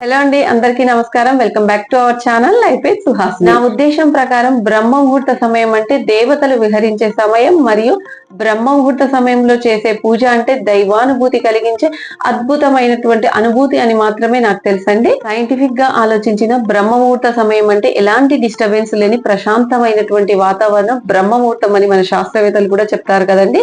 Hello అండి అందరికీ నమస్కారం. Welcome back to our channel life with Suhas నా ఉద్దేశం ప్రకారం బ్రహ్మ ముహూర్త సమయం అంటే దేవతలు విహరించే సమయం మరియు బ్రహ్మ ముహూర్త సమయంలో చేసే పూజ అంటే దైవానుభూతి కలిగించే అద్భుతమైనటువంటి అనుభూతి అని మాత్రమే నాకు తెలుసండి. సైంటిఫిక్గా ఆలోచించిన బ్రహ్మ ముహూర్త సమయం అంటే ఎలాంటి డిస్టర్బెన్స్ లేని ప్రశాంతమైనటువంటి వాతావరణం బ్రహ్మ ముహూర్తం అని మన శాస్త్రవేత్తలు కూడా చెప్తారు కదండి.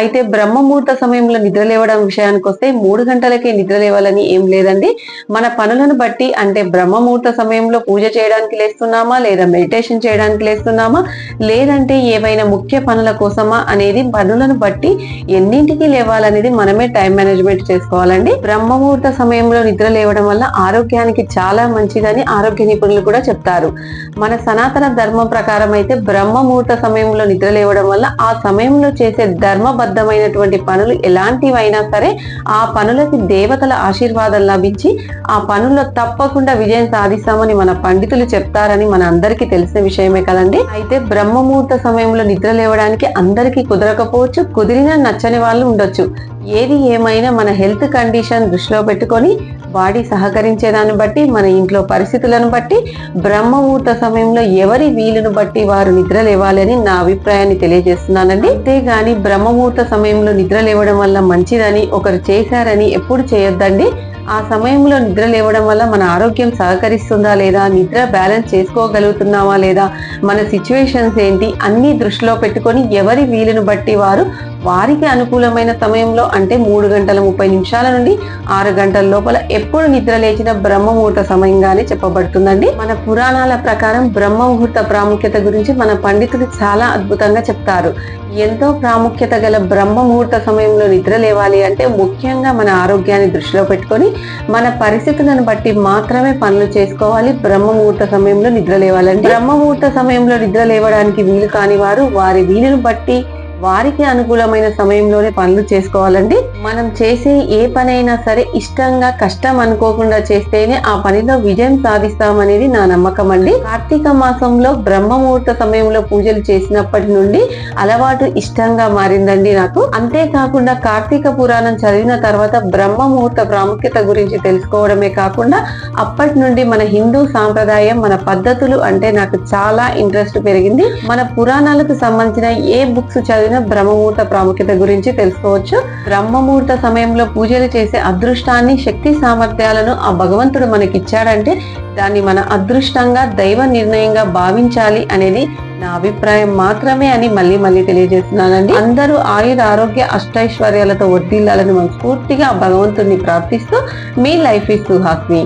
అయితే బ్రహ్మ ముహూర్త సమయంలో నిద్ర లేవడం విషయానికి వస్తే మూడు గంటలకే నిద్ర లేవాలని ఏం లేదండి. మన పనులను బట్టి అంటే బ్రహ్మముహూర్త సమయంలో పూజ చేయడానికి లేస్తున్నామా? లేదా మెడిటేషన్ చేయడానికి లేస్తున్నామా? లేదంటే ఏవైనా ముఖ్య పనుల కోసమా? అనేది పనులను బట్టి ఎన్నింటికి లేవాలనేది మనమే టైం మేనేజ్మెంట్ చేసుకోవాలండి. బ్రహ్మ ముహూర్త సమయంలో నిద్ర లేవడం వల్ల ఆరోగ్యానికి చాలా మంచిదని ఆరోగ్య నిపుణులు కూడా చెప్తారు. మన సనాతన ధర్మం ప్రకారం అయితే బ్రహ్మ ముహూర్త సమయంలో నిద్ర లేవడం వల్ల ఆ సమయంలో చేసే ధర్మబద్ధమైనటువంటి పనులు ఎలాంటివైనా సరే ఆ పనులకి దేవతల ఆశీర్వాదం లభించి ఆ పనుల్లో తప్పకుండా విజయం సాధిస్తామని మన పండితులు చెప్తారని మన అందరికీ తెలిసిన విషయమే కదండి. అయితే బ్రహ్మముహూర్త సమయంలో నిద్ర లేవడానికి అందరికీ కుదరకపోవచ్చు కుదిరినా నచ్చని వాళ్ళు ఉండొచ్చు. ఏది ఏమైనా మన హెల్త్ కండిషన్ దృష్టిలో పెట్టుకొని బాడీ సహకరించేదాన్ని బట్టి మన ఇంట్లో పరిస్థితులను బట్టి బ్రహ్మముహూర్త సమయంలో ఎవరి వీలును బట్టి వారు నిద్ర లేవాలని నా అభిప్రాయాన్ని తెలియజేస్తున్నానండి. అంతేగాని బ్రహ్మముహూర్త సమయంలో నిద్ర లేవడం వల్ల మంచిదని ఒకరు చేశారని ఎప్పుడు చేయొద్దండి. ఆ సమయంలో నిద్ర లేవడం వల్ల మన ఆరోగ్యం సహకరిస్తుందా లేదా? నిద్ర బ్యాలెన్స్ చేసుకోగలుగుతున్నామా లేదా? మన సిచ్యువేషన్స్ ఏంటి? అన్ని దృష్టిలో పెట్టుకొని ఎవరి వీలును బట్టి వారు వారికి అనుకూలమైన సమయంలో అంటే మూడు గంటల ముప్పై నిమిషాల నుండి ఆరు గంటల లోపల ఎప్పుడు నిద్ర లేచిన బ్రహ్మ ముహూర్త సమయంగానే చెప్పబడుతుందండి. మన పురాణాల ప్రకారం బ్రహ్మ ముహూర్త ప్రాముఖ్యత గురించి మన పండితులు చాలా అద్భుతంగా చెప్తారు. ఎంతో ప్రాముఖ్యత గల బ్రహ్మ ముహూర్త సమయంలో నిద్ర లేవాలి అంటే ముఖ్యంగా మన ఆరోగ్యాన్ని దృష్టిలో పెట్టుకొని మన పరిస్థితులను బట్టి మాత్రమే పనులు చేసుకోవాలి. బ్రహ్మ ముహూర్త సమయంలో నిద్ర లేవాలండి బ్రహ్మముహూర్త సమయంలో నిద్ర లేవడానికి వీలు కాని వారు వారి వీలును బట్టి వారికి అనుకూలమైన సమయంలోనే పనులు చేసుకోవాలండి. మనం చేసే ఏ పనైనా సరే ఇష్టంగా కష్టం అనుకోకుండా చేస్తేనే ఆ పనిలో విజయం సాధిస్తామనేది నా నమ్మకం అండి. కార్తీక మాసంలో బ్రహ్మ ముహూర్త సమయంలో పూజలు చేసినప్పటి నుండి అలవాటు ఇష్టంగా మారిందండి నాకు. అంతేకాకుండా కార్తీక పురాణం చదివిన తర్వాత బ్రహ్మ ముహూర్త ప్రాముఖ్యత గురించి తెలుసుకోవడమే కాకుండా అప్పటి నుండి మన హిందూ సాంప్రదాయం మన పద్ధతులు అంటే నాకు చాలా ఇంట్రెస్ట్ పెరిగింది. మన పురాణాలకు సంబంధించిన ఏ బుక్స్ చదివి చదివిన బ్రహ్మముహూర్త ప్రాముఖ్యత గురించి తెలుసుకోవచ్చు. బ్రహ్మముహూర్త సమయంలో పూజలు చేసే అదృష్టాన్ని శక్తి సామర్థ్యాలను ఆ భగవంతుడు మనకి ఇచ్చాడంటే దాన్ని మన అదృష్టంగా దైవ నిర్ణయంగా భావించాలి అనేది నా అభిప్రాయం మాత్రమే అని మళ్ళీ మళ్ళీ తెలియజేస్తున్నానండి. అందరూ ఆయుర ఆరోగ్య అష్టైశ్వర్యాలతో వర్దిల్లాలని మనస్ఫూర్తిగా ఆ భగవంతుడిని ప్రార్థిస్తూ మీ లైఫ్ ఇస్ సుహాస్ని.